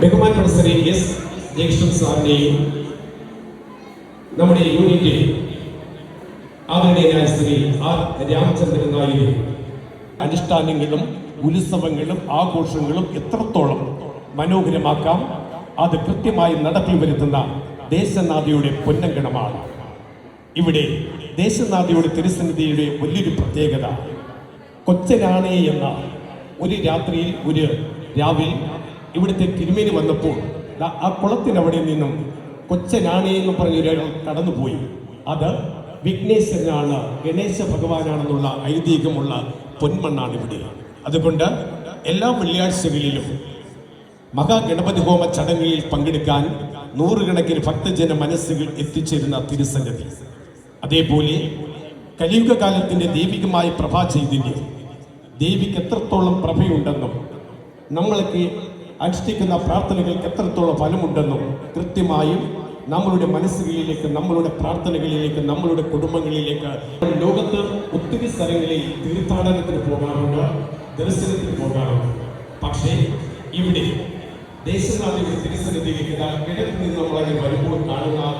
ബഹുമാനപ്പെട്ട ശ്രീ എസ് ജയകൃഷ്ണൻ സാറിന്റെയും നമ്മുടെ യൂണിറ്റ് ആദരണീയനായ ശ്രീ ആർ രാമചന്ദ്രൻ നായരും അനുഷ്ഠാനങ്ങളും ഉത്സവങ്ങളും ആഘോഷങ്ങളും എത്രത്തോളം മനോഹരമാക്കാം അത് കൃത്യമായി നടപ്പിൽ വരുത്തുന്ന ദേശനാഥയുടെ പൊന്നങ്കണമാണ്. ഇവിടെ ദേശനാഥയുടെ തിരുസന്നിധിയുടെ വലിയൊരു പ്രത്യേകത കൊച്ചനാണേ എന്ന ഒരു രാത്രിയിൽ ഒരു രാവിൽ ഇവിടുത്തെ തിരുമേനി വന്നപ്പോൾ ആ കുളത്തിനവിടെ നിന്നും കൊച്ചനാണി എന്ന് പറഞ്ഞ ഒരാൾ കടന്നുപോയി. അത് വിഘ്നേശ്വരനാണ് ഗണേശ ഭഗവാനാണെന്നുള്ള ഐതിഹ്യമുള്ള പൊന്മണ്ണാണ് ഇവിടെ അതുകൊണ്ട് എല്ലാ വെള്ളിയാഴ്ചകളിലും മഹാഗണപതി ഹോമ ചടങ്ങുകളിൽ പങ്കെടുക്കാൻ നൂറുകണക്കിന് ഭക്തജന മനസ്സുകൾ എത്തിച്ചേരുന്ന തിരുസംഗതി അതേപോലെ കലിയുഗ കാലത്തിന്റെ ദൈവികമായ പ്രഭാ ചൈതന്യം. ദേവിക്ക് എത്രത്തോളം പ്രഭയുണ്ടെന്നും നമ്മളൊക്കെ അനുഷ്ഠിക്കുന്ന പ്രാർത്ഥനകൾക്ക് എത്രത്തോളം ഫലമുണ്ടെന്നും കൃത്യമായും നമ്മളുടെ മനസ്സുകളിലേക്ക് നമ്മളുടെ പ്രാർത്ഥനകളിലേക്ക് നമ്മളുടെ കുടുംബങ്ങളിലേക്ക് ലോകത്ത് ഒത്തിരി സ്ഥലങ്ങളിൽ തീർത്ഥാടനത്തിന് പോകാറുണ്ട് ദർശനത്തിന് പോകാറുണ്ട്. പക്ഷേ ഇവിടെ ദേശനാഥിയുടെ തിരുസന്നിധിയിലേക്ക് കിഴക്ക് നിന്ന് നമ്മളങ്ങനെ വരുമ്പോൾ കാണുന്ന ആ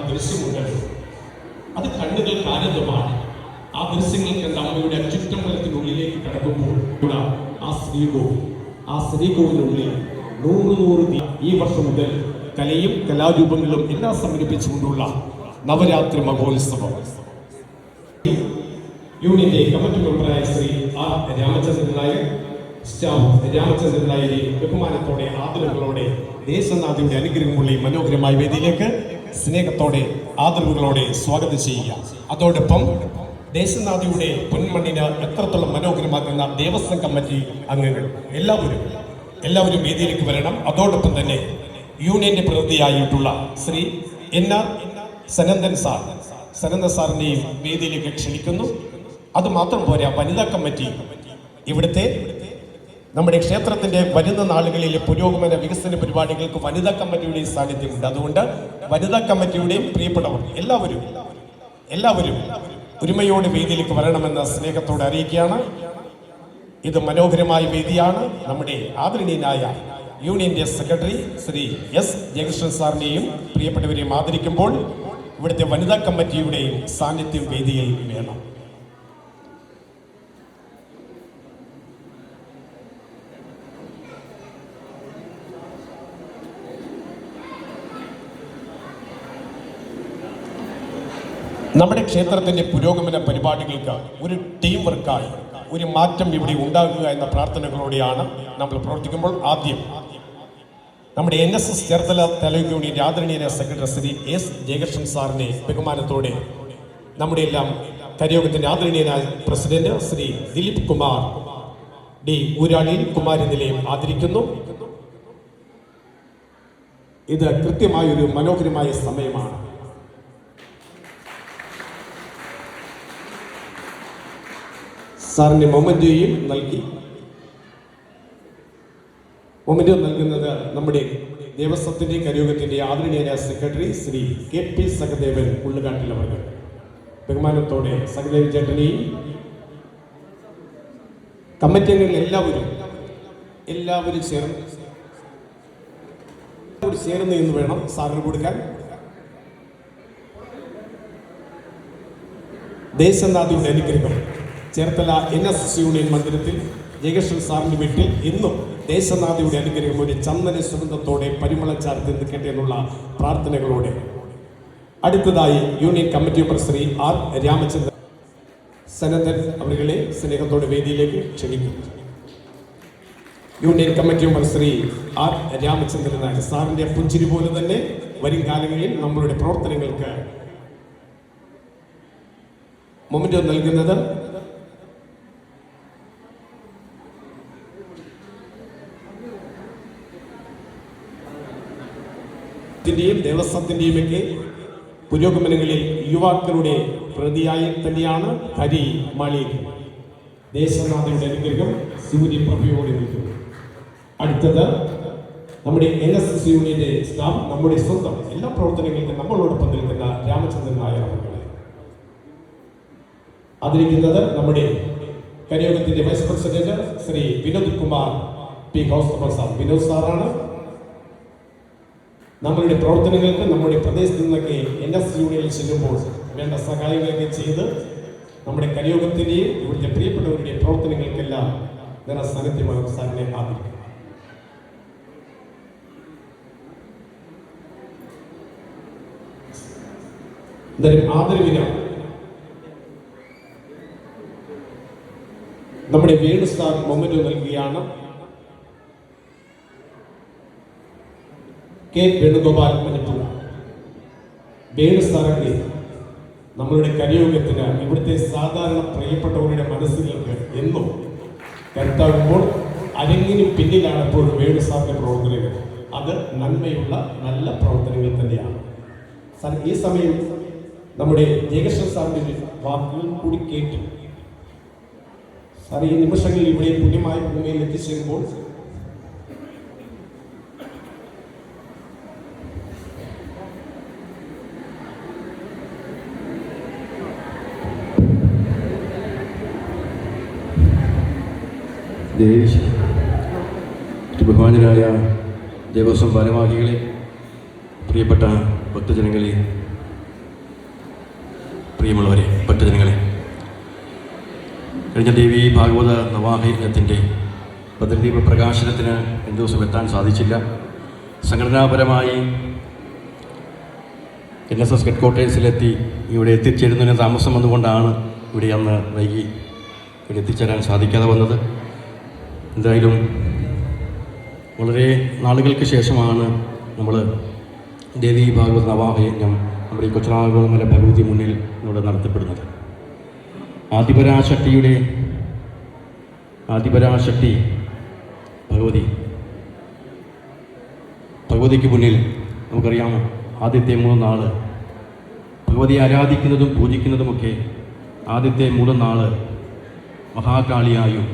അത് കണ്ണുകൾ ആനന്ദമാണ് ആ ദൃശ്യങ്ങൾ കണ്ട അമ്മയുടെ ചുറ്റമ്പലത്തിനുള്ളിലേക്ക് കടക്കുമ്പോൾ ആ ശ്രീകോവിൽ ആ ശ്രീകോവിലിനുള്ളിൽ നൂറ് നൂറ് ഈ വർഷം മുതൽ കലയും കലാരൂപങ്ങളും എല്ലാം സമർപ്പിച്ചുകൊണ്ടുള്ള നവരാത്രി മഹോത്സവം. യൂണിയന്റെ കമ്മിറ്റി മെമ്പറായ ശ്രീ ആർ രാമചന്ദ്രൻ നായർ സ്റ്റാഫ് രാമചന്ദ്രൻ നായരെ ബഹുമാനത്തോടെ ആദരവുകളോടെ ദേശനാഥിയുടെ അനുഗ്രഹമുള്ള ഈ മനോഹരമായ വേദിയിലേക്ക് സ്നേഹത്തോടെ ആദരവുകളോടെ സ്വാഗതം ചെയ്യുക. അതോടൊപ്പം ദേശനാഥിയുടെ പൊന്മണ്ണിന് എത്രത്തോളം മനോഹരമാക്കുന്ന ദേവസ്വം കമ്മിറ്റി അംഗങ്ങൾ എല്ലാവരും എല്ലാവരും വേദിയിലേക്ക് വരണം. അതോടൊപ്പം തന്നെ യൂണിയന്റെ പ്രതിനിധിയായിട്ടുള്ള Shri N R Sanandan sir. Sanandan സാറിനെയും വേദിയിലേക്ക് ക്ഷണിക്കുന്നു. അത് മാത്രം പോരാ വനിതാ കമ്മിറ്റി ഇവിടുത്തെ നമ്മുടെ ക്ഷേത്രത്തിന്റെ വരുന്ന നാളുകളിലെ പുരോഗമന വികസന പരിപാടികൾക്ക് വനിതാ കമ്മിറ്റിയുടെയും സാന്നിധ്യമുണ്ട്. അതുകൊണ്ട് വനിതാ കമ്മിറ്റിയുടെയും പ്രിയപ്പെട്ടവർ എല്ലാവരും എല്ലാവരും ഒരുമയോടെ വേദിയിലേക്ക് വരണമെന്ന സ്നേഹത്തോടെ അറിയിക്കുകയാണ്. ഇത് മനോഹരമായ വേദിയാണ് നമ്മുടെ ആദരണീയനായ യൂണിയന്റെ സെക്രട്ടറി ശ്രീ എസ് ജയകൃഷ്ണൻ സാറിനെയും പ്രിയപ്പെട്ടവരെയും ആദരിക്കുമ്പോൾ ഇവിടുത്തെ വനിതാ കമ്മിറ്റിയുടെയും സാന്നിധ്യം വേദിയിൽ വേണം. നമ്മുടെ ക്ഷേത്രത്തിന്റെ പുരോഗമന പരിപാടികൾക്ക് ഒരു ടീം വർക്കായി ഒരു മാറ്റം ഇവിടെ ഉണ്ടാകുക എന്ന പ്രാർത്ഥനകളോടെയാണ് നമ്മൾ പ്രവർത്തിക്കുമ്പോൾ ആദ്യം നമ്മുടെ N S S Cherthala taluk union ആദരണീയ secretary Shri S Jayakrishnan സാറിനെ ബഹുമാനത്തോടെ നമ്മുടെ എല്ലാം കരയോഗത്തിന്റെ ആദരണീയനായ പ്രസിഡന്റ് ശ്രീ ദിലീപ് കുമാർ ഡി ഊരാളി കുമാരി നിലയം ആദരിക്കുന്നു. ഇത് കൃത്യമായൊരു മനോഹരമായ സമയമാണ്. സാറിന് മൊമന്റോയും നൽകി. മൊമന്റോ നൽകുന്നത് നമ്മുടെ ദേവസ്വത്തിന്റെ കരയോഗത്തിന്റെ ആദരണീയ secretary Shri K P Sahadevan ഉള്ളുകാട്ടിൽ ബഹുമാനത്തോടെ സഹദേവ് ചേട്ടനെയും കമ്മിറ്റി അംഗങ്ങൾ എല്ലാവരും എല്ലാവരും ചേർന്ന് ചേർന്ന് എന്ന് വേണം സാറിന് കൊടുക്കാൻ. ദേശനാഥിയുടെ അനുഗ്രഹം. Cherthala N S S union മന്ദിരത്തിൽ ജയകൃഷ്ണൻ സാറിന്റെ വീട്ടിൽ ഇന്നും ദേശനാഥിയുടെ അനുഗ്രഹം ഒരു ചന്ദന സുഗന്ധത്തോടെ പരിമള ചാർത്തി നിൽക്കട്ടെ എന്നുള്ള പ്രാർത്ഥനകളോടെ. അടുത്തതായി union committee member Shri R Ramachandran. Sanandan അവരുകളെ സ്നേഹത്തോടെ വേദിയിലേക്ക് ക്ഷണിക്കുന്നു. Union committee member Shri R Ramachandran Nair സാറിന്റെ പുഞ്ചിരി പോലെ തന്നെ വരും കാലങ്ങളിൽ നമ്മളുടെ പ്രവർത്തനങ്ങൾക്ക് മൊമെന്റോ നൽകുന്നത് ത്തിന്റെയും ദേവസ്വത്തിന്റെയും ഒക്കെ പുരോഗമനങ്ങളിൽ യുവാക്കളുടെ പ്രതിയായി തന്നെയാണ് ഹരി മാളിക് ദേശനാഥയുടെ അനുഗ്രഹം സൂര്യപ്രഭയോടെ നിൽക്കുന്നു അടുത്തത് നമ്മുടെ എൻ എസ് എസ് യൂണിയന്റെ സ്റ്റാഫ് നമ്മുടെ സ്വന്തം എല്ലാ പ്രവർത്തനങ്ങളിലും നമ്മളോടൊപ്പം നിൽക്കുന്ന രാമചന്ദ്രൻ നായർ മക്കളെ അതിരിക്കുന്നത് നമ്മുടെ കരയോഗത്തിന്റെ vice president Shri Vinod Kumar P. House Prasad Vinod സാറാണ് നമ്മളുടെ പ്രവർത്തനങ്ങൾക്ക് നമ്മുടെ പ്രദേശത്ത് നിന്നൊക്കെ എൻ എസ് യൂണിയനിൽ ചെല്ലുമ്പോൾ വേണ്ട സഹായങ്ങളൊക്കെ ചെയ്ത് നമ്മുടെ കലിയോഗത്തിന്റെയും ഇവിടുത്തെ പ്രിയപ്പെട്ടവരുടെ പ്രവർത്തനങ്ങൾക്കെല്ലാം നിറ നിറസാന്നിധ്യമാണ് സാറിനെ ആദ്യം ആദരവിന് നമ്മുടെ വേണു സാർ മൊമെന്റ് നൽകുകയാണ്. കെ വേണുഗോപാൽ മഞ്ഞപ്പുഴ വേണു സാറിന്റെ നമ്മളുടെ കരിയോഗത്തിന് ഇവിടുത്തെ സാധാരണ പ്രിയപ്പെട്ടവരുടെ മനസ്സുകൾക്ക് എന്നും കരുത്താകുമ്പോൾ അരങ്ങിനും പിന്നിലാണ് എപ്പോഴും വേണു സാറിന്റെ പ്രവർത്തനങ്ങൾ. അത് നന്മയുള്ള നല്ല പ്രവർത്തനങ്ങൾ തന്നെയാണ്. സാർ ഈ സമയം നമ്മുടെ ജയകൃഷ്ണൻ സാറിന്റെ ഒരു വാക്കുകൾ കൂടി കേട്ടു. സാർ ഈ നിമിഷങ്ങളിൽ ഇവിടെ പുണ്യമായ ഭൂമിയിൽ എത്തിച്ചേരുമ്പോൾ ദേവീശ ബഹുമാനരായ ദേവസ്വം ഭാരവാഹികളെ പ്രിയപ്പെട്ട ഭക്തജനങ്ങളെ പ്രിയമുള്ളവരെ ഭക്തജനങ്ങളെ. കഴിഞ്ഞ ദേവി ഭാഗവത നവാഹയജ്ഞത്തിന്റെ ബദൽദീപ പ്രകാശനത്തിന് രണ്ട് ദിവസം എത്താൻ സാധിച്ചില്ല. സംഘടനാപരമായി എൻ എസ് എസ് ഹെഡ് ക്വാർട്ടേഴ്സിലെത്തി ഇവിടെ എത്തിച്ചേരുന്നതിന് താമസം വന്നുകൊണ്ടാണ് ഇവിടെ അന്ന് വൈകി ഇവിടെ എത്തിച്ചേരാൻ സാധിക്കാതെ വന്നത്. എന്തായാലും വളരെ നാളുകൾക്ക് ശേഷമാണ് നമ്മൾ ദേവി ഭാഗവത് നവാഹയജ്ഞം നമ്മുടെ ഈ കൊച്ചനാഗോളമല ഭഗവതി മുന്നിൽ ഇവിടെ നടത്തപ്പെടുന്നത്. ആദിപരാശക്തിയുടെ ആദിപരാശക്തി ഭഗവതി ഭഗവതിക്ക് മുന്നിൽ നമുക്കറിയാം ആദ്യത്തെ മൂന്ന് നാൾ ഭഗവതി ആരാധിക്കുന്നതും പൂജിക്കുന്നതുമൊക്കെ ആദ്യത്തെ മൂന്ന് നാൾ മഹാകാളിയായും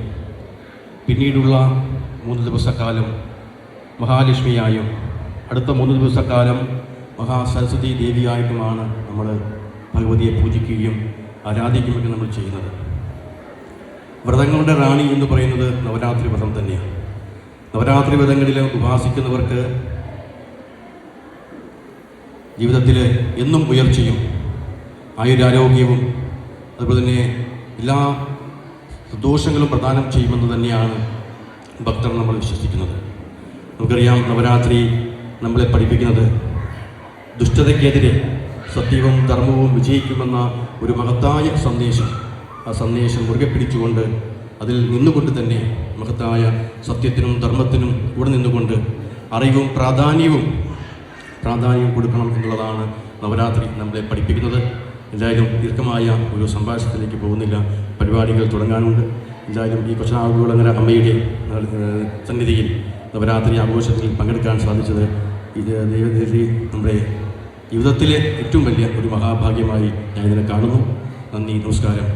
പിന്നീടുള്ള മൂന്ന് ദിവസക്കാലം മഹാലക്ഷ്മിയായും അടുത്ത മൂന്ന് ദിവസക്കാലം മഹാസരസ്വതി ദേവിയായിട്ടുമാണ് നമ്മൾ ഭഗവതിയെ പൂജിക്കുകയും ആരാധിക്കുകയൊക്കെ നമ്മൾ ചെയ്യുന്നത്. വ്രതങ്ങളുടെ റാണി എന്ന് പറയുന്നത് നവരാത്രി വ്രതം തന്നെയാണ്. നവരാത്രി വ്രതങ്ങളിൽ ഉപാസിക്കുന്നവർക്ക് ജീവിതത്തിൽ എന്നും ഉയർച്ചയും ആയുരാരോഗ്യവും അതുപോലെ തന്നെ എല്ലാ ദോഷങ്ങളും പ്രദാനം ചെയ്യുമെന്ന് തന്നെയാണ് ഭക്തർ നമ്മൾ വിശ്വസിക്കുന്നത്. നമുക്കറിയാം നവരാത്രി നമ്മളെ പഠിപ്പിക്കുന്നത് ദുഷ്ടതയ്ക്കെതിരെ സത്യവും ധർമ്മവും വിജയിക്കുമെന്ന ഒരു മഹത്തായ സന്ദേശം. ആ സന്ദേശം മുറുകെ പിടിച്ചുകൊണ്ട് അതിൽ നിന്നുകൊണ്ട് തന്നെ മഹത്തായ സത്യത്തിനും ധർമ്മത്തിനും കൂടെ നിന്നുകൊണ്ട് അറിവും പ്രാധാന്യവും പ്രാധാന്യം കൊടുക്കണം എന്നുള്ളതാണ് നവരാത്രി നമ്മളെ പഠിപ്പിക്കുന്നത്. എന്തായാലും ദീർഘമായ ഒരു സംഭാഷണത്തിലേക്ക് പോകുന്നില്ല. പരിപാടികൾ തുടങ്ങാനുണ്ട്. എന്തായാലും ഈ കൊച്ചനാകുളങ്ങര അമ്മയുടെ സന്നിധിയിൽ നവരാത്രി ആഘോഷത്തിൽ പങ്കെടുക്കാൻ സാധിച്ചത് ഇത് ദൈവദേവി നമ്മുടെ ജീവിതത്തിലെ ഏറ്റവും വലിയ ഒരു മഹാഭാഗ്യമായി ഞാൻ ഇതിനെ കാണുന്നു. നന്ദി നമസ്കാരം.